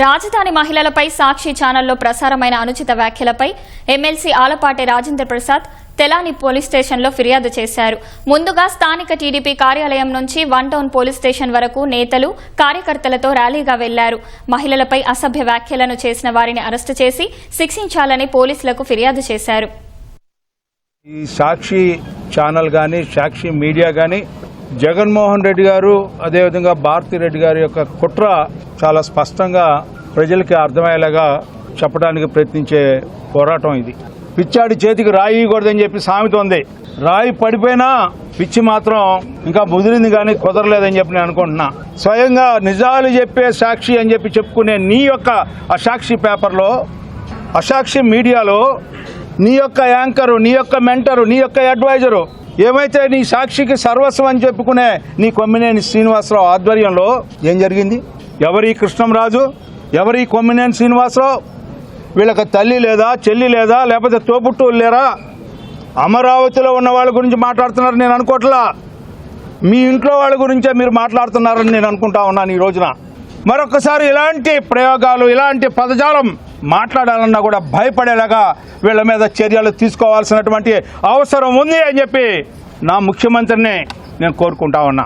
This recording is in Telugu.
రాజధాని మహిళలపై సాక్షి ఛానల్లో ప్రసారమైన అనుచిత వ్యాఖ్యలపై ఎమ్మెల్సీ ఆలపాటి రాజేంద్ర ప్రసాద్ తెలాని పోలీస్ స్టేషన్లో ఫిర్యాదు చేశారు. ముందుగా స్థానిక టీడీపీ కార్యాలయం నుంచి వన్ టౌన్ పోలీస్ స్టేషన్ వరకు నేతలు కార్యకర్తలతో ర్యాలీగా వెళ్ళారు. మహిళలపై అసభ్య వ్యాఖ్యలను చేసిన వారిని అరెస్టు చేసి శిక్షించాలని పోలీసులకు ఫిర్యాదు చేశారు. ఈ సాక్షి ఛానల్ కానీ సాక్షి మీడియా కానీ జగన్మోహన్ రెడ్డి గారు అదేవిధంగా భారతీ రెడ్డి గారి యొక్క కుట్ర చాలా స్పష్టంగా ప్రజలకి అర్థమయ్యేలాగా చెప్పడానికి ప్రయత్నించే పోరాటం ఇది. పిచ్చాడి చేతికి రాయి కూడదని చెప్పి సామెత ఉంది. రాయి పడిపోయినా పిచ్చి మాత్రం ఇంకా ముదిరింది కానీ కుదరలేదని చెప్పి నేను అనుకుంటున్నా. స్వయంగా నిజాలు చెప్పే సాక్షి అని చెప్పి చెప్పుకునే నీ యొక్క అసాక్షి పేపర్లో అసాక్షి మీడియాలో నీ యొక్క యాంకరు నీ యొక్క మెంటరు నీ యొక్క అడ్వైజరు ఏమైతే నీ సాక్షికి సర్వస్వం అని చెప్పుకునే నీ కొమ్మినేని శ్రీనివాసరావు ఆధ్వర్యంలో ఏం జరిగింది? ఎవరి కృష్ణంరాజు ఎవరి కొమ్మినేని శ్రీనివాసరావు? వీళ్ళకి తల్లి లేదా చెల్లి లేదా లేకపోతే తోబుట్టువులు లేరా? అమరావతిలో ఉన్న వాళ్ళ గురించి మాట్లాడుతున్నారు నేను అనుకోవట్లా? మీ ఇంట్లో వాళ్ళ గురించే మీరు మాట్లాడుతున్నారని నేను అనుకుంటా ఉన్నాను ఈ రోజున. మరొకసారి ఇలాంటి ప్రయోగాలు ఇలాంటి పదజాలం మాట్లాడాలన్నా కూడా భయపడేలాగా వీళ్ళ మీద చర్యలు తీసుకోవాల్సినటువంటి అవసరం ఉంది అని చెప్పి నా ముఖ్యమంత్రిని నేను కోరుకుంటా ఉన్నా.